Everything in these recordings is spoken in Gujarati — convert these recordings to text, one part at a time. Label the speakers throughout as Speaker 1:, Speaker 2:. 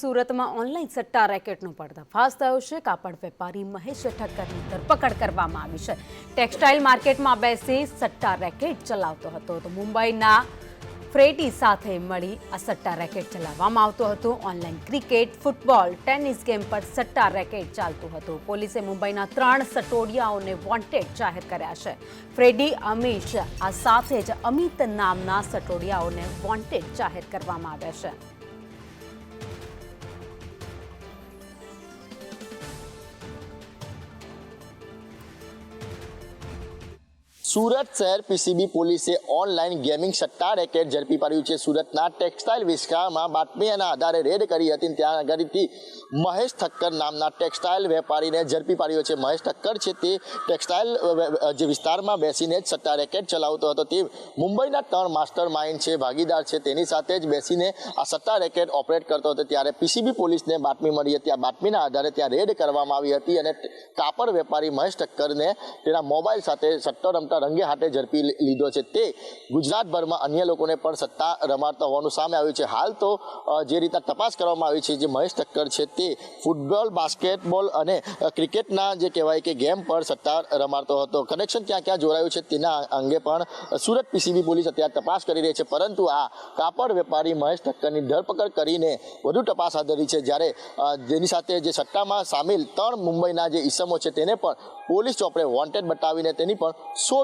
Speaker 1: સુરતમાં ઓનલાઈન સટ્ટા રેકેટનો પર્દાફાશ થયો છે. કાપડ વેપારી મહેશ ઠક્કરની ધરપકડ કરવામાં આવી છે. ટેક્સટાઇલ માર્કેટમાં બેસી સટ્ટા રેકેટ ચલાવતો હતો તો મુંબઈના ફ્રેડી સાથે મળી આ સટ્ટા રેકેટ ચલાવવામાં આવતો હતો. Online cricket, football, tennis game પર સટ્ટા રેકેટ ચાલતું હતું. પોલીસે મુંબઈના ત્રણ સટોડિયાઓને વોન્ટેડ જાહેર કર્યા છે. ફ્રેડી, અમીશ આ સાથે જ અમિત નામના સટોડિયાઓને વોન્ટેડ જાહેર કરવામાં આવ્યા છે.
Speaker 2: સુરત શહેર પીસીબી પોલીસે ઓનલાઈન ગેમિંગ સટ્ટા રેકેટ ઝડપી પાડ્યું છે. સુરતના ટેક્સટાઇલ વિસ્તારમાં બાતમીના આધારે રેડ કરી હતી ત્યાં આગળથી મહેશ ઠક્કર નામના ટેક્સટાઇલ વેપારીને ઝડપી પાડ્યો છે. મહેશ ઠક્કર છે તે ટેક્સટાઇલ જે વિસ્તારમાં બેસીને જ સટ્ટા રેકેટ ચલાવતો હતો. તે મુંબઈના ત્રણ માસ્ટર માઇન્ડ છે, ભાગીદાર છે. તેની સાથે જ બેસીને આ સટ્ટા રેકેટ ઓપરેટ કરતો હતો. ત્યારે પીસીબી પોલીસને બાતમી મળી હતી. આ બાતમીના આધારે ત્યાં રેડ કરવામાં આવી હતી અને કાપડ વેપારી મહેશ ઠક્કરને તેના મોબાઈલ સાથે સટ્ટો રમતા રંગે હાથે ઝડપી લીધો છે. તે ગુજરાતભરમાં અન્ય લોકોને પણ સત્તા રમાડતા હોવાનું સામે આવ્યું છે. હાલ તો જે રીતે તપાસ કરવામાં આવી છે, જે મહેશ ઠક્કર છે, તે ફૂટબોલ, બાસ્કેટબોલ અને ક્રિકેટના જે કહેવાય કે ગેમ પર સત્તા રમાડતો હતો. કનેક્શન ક્યાં ક્યાં જોડાયું છે તેના અંગે પણ સુરત પીસીબી પોલીસ અત્યારે તપાસ કરી રહી છે. પરંતુ આ કાપડ વેપારી મહેશ ઠક્કરની ધરપકડ કરીને વધુ તપાસ હાથ ધરી છે. જ્યારે જેની સાથે જે સટ્ટામાં સામેલ ત્રણ મુંબઈના જે ઈસમો છે, તેને પણ પોલીસ ચોપડે વોન્ટેડ બતાવીને તેની પણ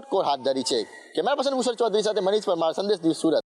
Speaker 2: શોધખોળ હાથ ધરી છે. કેમેરા પર્સન ભૂષણ ચૌધરી સાથે મનીષ પરમાર સંદેશ દિવસ સુરત.